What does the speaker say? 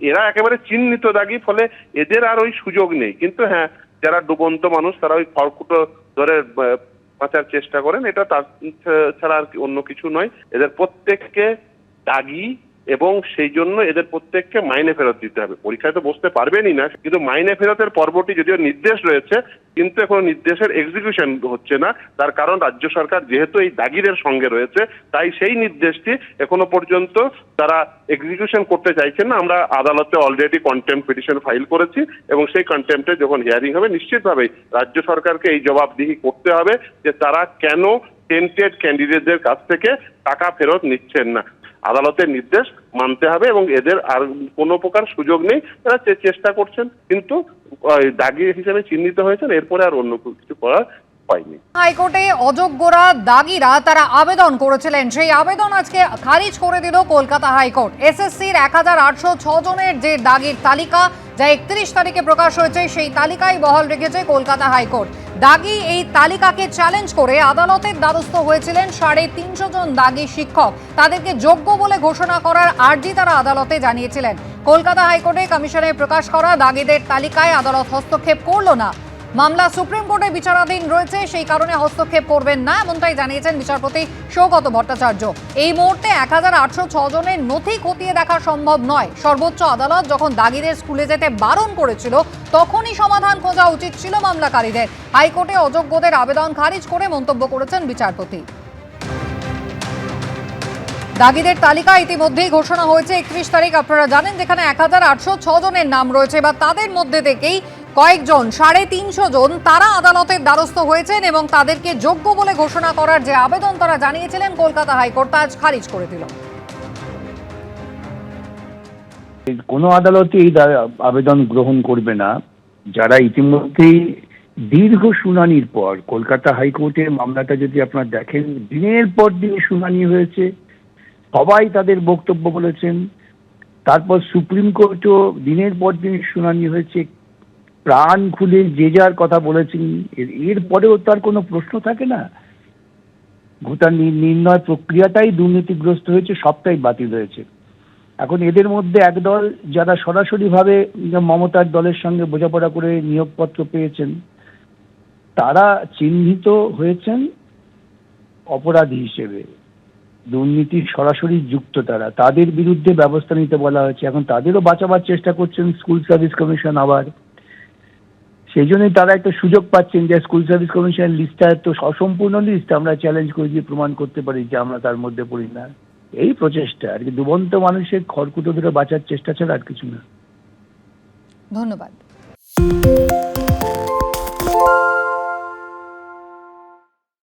এরা একেবারে চিহ্নিত দাগি, ফলে এদের আর ওই সুযোগ নেই। কিন্তু হ্যাঁ যারা ডুবন্ত মানুষ, তারা ওই খড়কুটো ধরে বাঁচার চেষ্টা করেন। এটা তার ছাড়া আর অন্য কিছু নয়। এদের প্রত্যেককে দাগি এবং সেই জন্য এদের প্রত্যেককে মাইনে ফেরত দিতে হবে। পরীক্ষায় তো বসতে পারবেনই না, কিন্তু মাইনে ফেরতের পর্বটি যদিও নির্দেশ রয়েছে, কিন্তু এখনও নির্দেশের এক্সিকিউশন হচ্ছে না। তার কারণ রাজ্য সরকার যেহেতু এই দাগিদের সঙ্গে রয়েছে, তাই সেই নির্দেশটি এখনও পর্যন্ত তারা এক্সিকিউশন করতে চাইছেন না। আমরা আদালতে অলরেডি কন্টেম্প পিটিশন ফাইল করেছি এবং সেই কন্টেম্পটে যখন হিয়ারিং হবে, নিশ্চিতভাবেই রাজ্য সরকারকে এই জবাবদিহি করতে হবে যে তারা কেন টেন্টেড ক্যান্ডিডেটদের কাছ থেকে টাকা ফেরত নিচ্ছেন না। আদালতের নির্দেশ মানতে হবে এবং এদের আর কোনো প্রকার সুযোগ নেই। তারা চেষ্টা করছেন, কিন্তু দাগি হিসেবে চিহ্নিত হয়েছেন। এরপরে আর অন্য কিছু করার হয়নি হাইকোর্টে অযোগ্যরা দাগিরা তারা আবেদন করেছিলেন। সেই আবেদন আজকে খারিজ করে দিল কলকাতা হাইকোর্ট। এসএসসির এক হাজার আটশো জনের যে দাগির তালিকা, যা একত্রিশ তারিখে প্রকাশ হয়েছে, সেই তালিকায় বহাল রেখেছে কলকাতা হাইকোর্ট। দাগি এই তালিকাকে চ্যালেঞ্জ করে আদালতের দ্বারস্থ হয়েছিলেন সাড়ে তিনশো জন দাগি শিক্ষক। তাদেরকে যোগ্য বলে ঘোষণা করার আর্জি তারা আদালতে জানিয়েছিলেন। কলকাতা হাইকোর্টে কমিশনে প্রকাশ করা দাগিদের তালিকায় আদালত হস্তক্ষেপ করল না। মামলা সুপ্রিম কোর্টে বিচারাধীন রয়েছে, সেই কারণে হস্তক্ষেপ করবেন না, এমনটাই জানিয়েছেন বিচারপতি সৌগত ভট্টাচার্য। এই মুহূর্তে এক হাজার আটশো জনের নথি খতিয়ে দেখা সম্ভব নয়। সর্বোচ্চ আদালত যখন দাগিদের স্কুলে যেতে বারণ করেছিল, তখনই সমাধান খোঁজা উচিত ছিল মামলাকারীদের। হাইকোর্টে অযোগ্যদের আবেদন খারিজ করে মন্তব্য করেছেন বিচারপতি। দাগিদের তালিকা ইতিমধ্যেই ঘোষণা হয়েছে, একত্রিশ তারিখ, আপনারা জানেন, যেখানে এক হাজার আটশো জনের নাম রয়েছে বা তাদের মধ্যে থেকেই কয়েকজন, সাড়ে তিনশো জন তারা আদালতের দ্বারস্থ হয়েছেন এবং তাদেরকে যোগ্য বলে ঘোষণা করার যে আবেদন তারা জানিয়েছিলেন, কলকাতা হাইকোর্ট আজ খারিজ করে দিল। কোনো আদালতে এই আবেদন গ্রহণ করবে না। যারা ইতিমধ্যেই দীর্ঘ শুনানির পর কলকাতা হাইকোর্টের মামলাটা যদি আপনারা দেখেন, দিনের পর দিন শুনানি হয়েছে। সবাই তাদের বক্তব্য বলেছেন। তারপর সুপ্রিম কোর্টও দিনের পর দিন শুনানি হয়েছে। প্রাণ খুলে যে যার কথা বলেছেন, এর- এরপরেও তার কোনো প্রশ্ন থাকে না। গোটা নির্ণয় প্রক্রিয়াটাই দুর্নীতিগ্রস্ত হয়েছে, সবটাই বাতিল হয়েছে। এখন এদের মধ্যে একদল যারা সরাসরিভাবে মমতার দলের সঙ্গে বোঝাপড়া করে নিয়োগপত্র পেয়েছেন, তারা চিহ্নিত হয়েছেন অপরাধী হিসেবে। দুর্নীতির সরাসরি যুক্ত তারা। তাদের বিরুদ্ধে ব্যবস্থা নিতে বলা হয়েছে। এখন তাদেরও বাঁচাবার চেষ্টা করছেন স্কুল সার্ভিস কমিশন আবার। সেই জন্যই তারা একটা সুযোগ পাচ্ছেন যে স্কুল সার্ভিস কমিশনের লিস্টটা তো অসম্পূর্ণ লিস্ট, আমরা চ্যালেঞ্জ করে দিয়ে প্রমাণ করতে পারি যে আমরা তার মধ্যে পড়ি না। এই প্রচেষ্টা, আর কি দুবন্ত মানুষের খড়কুটো ধরে বাঁচার চেষ্টা ছাড়া আর কিছু না। ধন্যবাদ।